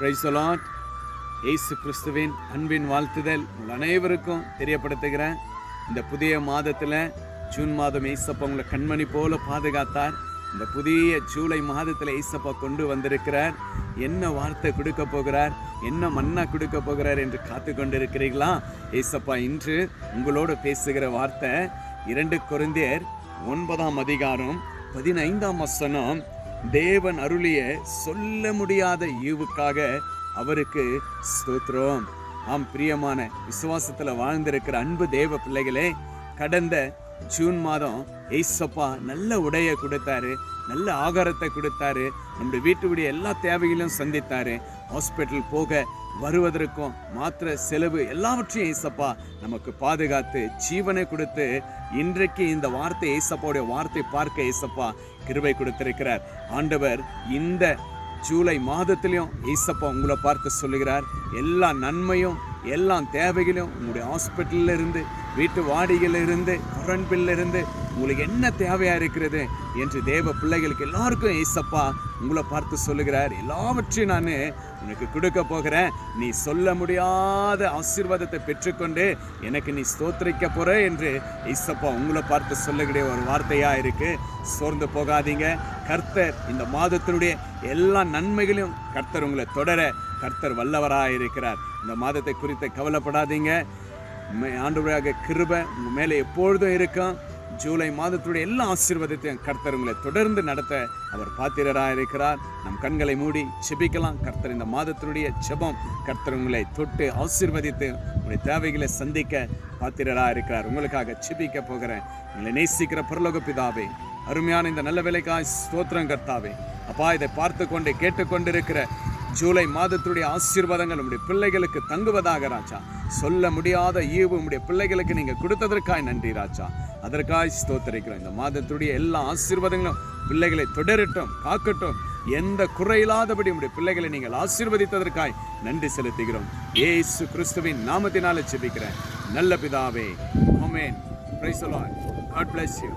பிரைசலாட் இயேசு கிறிஸ்துவின் அன்பின் வாழ்த்துதல் உங்கள் அனைவருக்கும் தெரியப்படுத்துகிறேன். இந்த புதிய மாதத்தில் ஜூன் மாதம் ஏசப்பா உங்களை கண்மணி போல பாதுகாத்தார். இந்த புதிய ஜூலை மாதத்தில் ஏசப்பா கொண்டு வந்திருக்கிறார். என்ன வார்த்தை கொடுக்க போகிறார்? என்ன மன்னா கொடுக்க போகிறார் என்று காத்து கொண்டிருக்கிறீர்களா ஏசப்பா இன்று உங்களோடு பேசுகிற வார்த்தை இரண்டு குருந்தியர் ஒன்பதாம் அதிகாரம் பதினைந்தாம் வசனம். தேவன் அருளிய சொல்ல முடியாத ஈவுக்காக அவருக்கு ஸ்தோத்திரம். ஆம் பிரியமான விசுவாசத்துல வாழ்ந்திருக்கிற அன்பு தேவ பிள்ளைகளே கடந்த ஜூன் மாதம் ஏசப்பா நல்ல உடையை கொடுத்தாரு நல்ல ஆகாரத்தை கொடுத்தாரு நம்முடைய வீட்டுடைய எல்லா தேவைகளையும் சந்தித்தாரு. ஹாஸ்பிட்டல் போக வருவதற்கும் மாத்திர செலவு எல்லாவற்றையும் ஏசப்பா நமக்கு பாதுகாத்து ஜீவனை கொடுத்து இன்றைக்கு இந்த வார்த்தை ஏசப்பாவுடைய வார்த்தை பார்க்க ஏசப்பா கிருவை கொடுத்திருக்கிறார். ஆண்டவர் இந்த ஜூலை மாதத்திலையும் ஏசப்பா உங்களை பார்த்து சொல்லுகிறார். எல்லா நன்மையும் எல்லா தேவைகளும் உங்களுடைய ஹாஸ்பிட்டலில் இருந்து வீட்டு வாடிகையில இருந்து கரண்ட் உங்களுக்கு என்ன தேவையாக இருக்கிறது என்று தேவ பிள்ளைகளுக்கு எல்லாருக்கும் ஏசப்பா உங்களை பார்த்து சொல்லுகிறார். எல்லாவற்றையும் நான் உனக்கு கொடுக்க போகிறேன். நீ சொல்ல முடியாத ஆசீர்வாதத்தை பெற்றுக்கொண்டு எனக்கு நீ ஸ்தோத்திரிக்க போகிற என்று ஏசப்பா உங்களை பார்த்து சொல்லக்கூடிய ஒரு வார்த்தையாக இருக்குது சோர்ந்து போகாதீங்க. கர்த்தர் இந்த மாதத்தினுடைய எல்லா நன்மைகளையும் கர்த்தர் உங்களை தொடர கர்த்தர் வல்லவராக இருக்கிறார் இந்த மாதத்தை குறித்து கவலைப்படாதீங்க. ஆண்டுகளாக ஆண்டவராக கிருபை மேலே எப்பொழுதும் இருக்கும். ஜூலை மாதத்துடைய எல்லா ஆசீர்வாதத்தையும் கர்த்தர் உங்களை தொடர்ந்து நடத்த அவர் பாத்திரராக இருக்கிறார். நம் கண்களை மூடி செபிக்கலாம் கர்த்தர் இந்த மாதத்தினுடைய ஜெபம் கர்த்தர் உங்களை தொட்டு ஆசீர்வதித்து உங்களுடைய தேவைகளை சந்திக்க பாத்திரராக இருக்கிறார். உங்களுக்காக செபிக்க போகிறேன். உங்களை நேசிக்கிற பரலோக பிதாவே அருமையான இந்த நல்ல வேலைக்காய் ஸ்தோத்திரம் கர்த்தாவே. அப்பா இதை பார்த்து கொண்டு கேட்டுக்கொண்டிருக்கிற ஜூலை மாதத்துடைய ஆசீர்வாதங்கள் உங்களுடைய பிள்ளைகளுக்கு தங்குவதாக ராஜா. சொல்ல முடியாத ஈவு உங்களுடைய பிள்ளைகளுக்கு நீங்க கொடுத்ததற்காய் நன்றி ராஜா. அதற்காய் ஸ்தோத்தரிக்கிறோம். இந்த மாதத்துடைய எல்லா ஆசீர்வாதங்களும் பிள்ளைகளை தொடரட்டும் காக்கட்டும். எந்த குறையில்லாதபடி உங்களுடைய பிள்ளைகளை நீங்கள் ஆசீர்வதித்ததற்காய் நன்றி செலுத்துகிறோம். ஏசு கிறிஸ்துவின் நாமத்தினால ஜெபிக்கிறேன். நல்ல பிதாவே ஆமென். Praise God bless you